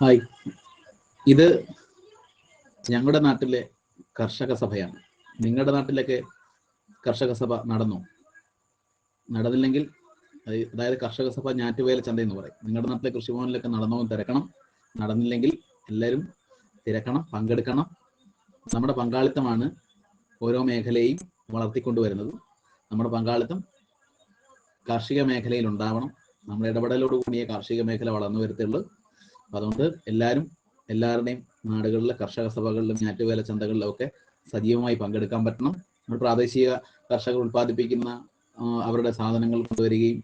Hi. ഇത് ഞങ്ങളുടെ നാട്ടിലെ കർഷക സഭയാണ്. നിങ്ങളുടെ നാട്ടിലൊക്കെ കർഷക സഭ നടന്നു? നടന്നില്ലെങ്കിൽ അത് അതായത് കർഷക സഭ ഞാറ്റുവേല ചന്ത എന്ന് പറയും. നിങ്ങളുടെ നാട്ടിലെ കൃഷിഭവനിലൊക്കെ നടന്നോ തിരക്കണം. നടന്നില്ലെങ്കിൽ എല്ലാവരും തിരക്കണം പങ്കെടുക്കണം. നമ്മുടെ പങ്കാളിത്തമാണ് ഓരോ മേഖലയെയും വളർത്തിക്കൊണ്ടുവരുന്നത്. നമ്മുടെ പങ്കാളിത്തം കാർഷിക മേഖലയിൽ ഉണ്ടാവണം. നമ്മുടെ ഇടപെടലോട് കൂടിയ കാർഷിക മേഖല വളർന്നു വരത്തുള്ളൂ അതുകൊണ്ട് എല്ലാവരും എല്ലാവരുടെയും നാടുകളിലെ കർഷക സഭകളിലും ഞാറ്റുവേല ചന്തകളിലും ഒക്കെ സജീവമായി പങ്കെടുക്കാൻ പറ്റണം. നമ്മൾ പ്രാദേശിക കർഷകർ ഉൽപ്പാദിപ്പിക്കുന്ന അവരുടെ സാധനങ്ങൾ കൊണ്ടുവരികയും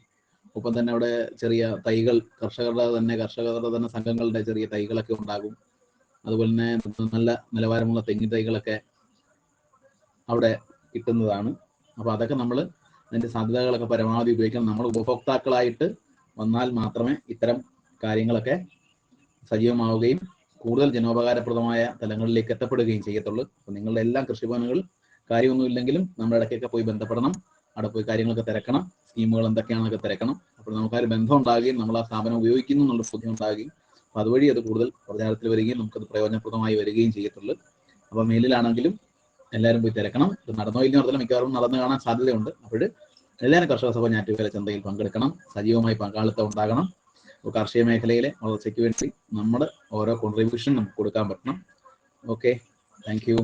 ഒപ്പം തന്നെ അവിടെ ചെറിയ തൈകൾ കർഷകരുടെ തന്നെ കർഷകരുടെ തന്നെ സംഘങ്ങളുടെ ചെറിയ തൈകളൊക്കെ ഉണ്ടാകും. അതുപോലെ തന്നെ നല്ല നിലവാരമുള്ള തെങ്ങി തൈകളൊക്കെ അവിടെ കിട്ടുന്നതാണ്. അപ്പൊ അതൊക്കെ നമ്മൾ അതിന്റെ സാധ്യതകളൊക്കെ പരമാവധി ഉപയോഗിക്കണം. നമ്മൾ ഉപഭോക്താക്കളായിട്ട് വന്നാൽ മാത്രമേ ഇത്തരം കാര്യങ്ങളൊക്കെ സജീവമാവുകയും കൂടുതൽ ജനോപകാരപ്രദമായ തലങ്ങളിലേക്ക് എത്തപ്പെടുകയും ചെയ്യത്തുള്ളൂ. അപ്പൊ നിങ്ങളുടെ എല്ലാ കൃഷിഭവനുകൾ കാര്യമൊന്നുമില്ലെങ്കിലും നമ്മുടെ ഇടയ്ക്കൊക്കെ പോയി ബന്ധപ്പെടണം. അവിടെ പോയി കാര്യങ്ങളൊക്കെ തിരക്കണം. സ്കീമുകൾ എന്തൊക്കെയാണെന്നൊക്കെ തിരക്കണം. അപ്പോൾ നമുക്ക് ആ ഒരു ബന്ധം ഉണ്ടാകുകയും നമ്മൾ ആ സ്ഥാപനം ഉപയോഗിക്കുന്നു എന്നുള്ള ബോധ്യം ഉണ്ടാകുകയും അപ്പൊ അതുവഴി അത് കൂടുതൽ പ്രചാരത്തിൽ വരികയും നമുക്കത് പ്രയോജനപ്രദമായി വരികയും ചെയ്യത്തുള്ളൂ. അപ്പൊ മേലിലാണെങ്കിലും എല്ലാവരും പോയി തിരക്കണം. ഇത് നടന്നോ ഇല്ലെന്ന് പറഞ്ഞാൽ മിക്കവാറും നടന്നു കാണാൻ സാധ്യതയുണ്ട്. അപ്പോൾ എല്ലാവരും കർഷക സഭ ഞാറ്റുവേല ചന്തയിൽ പങ്കെടുക്കണം. സജീവമായി പങ്കാളിത്തം ഉണ്ടാകണം. കാർഷിക മേഖലയിലെ വളർച്ചയ്ക്ക് വേണ്ടി നമ്മുടെ ഓരോ കോൺട്രിബ്യൂഷൻ നമുക്ക് കൊടുക്കാൻ പറ്റണം. Okay thank you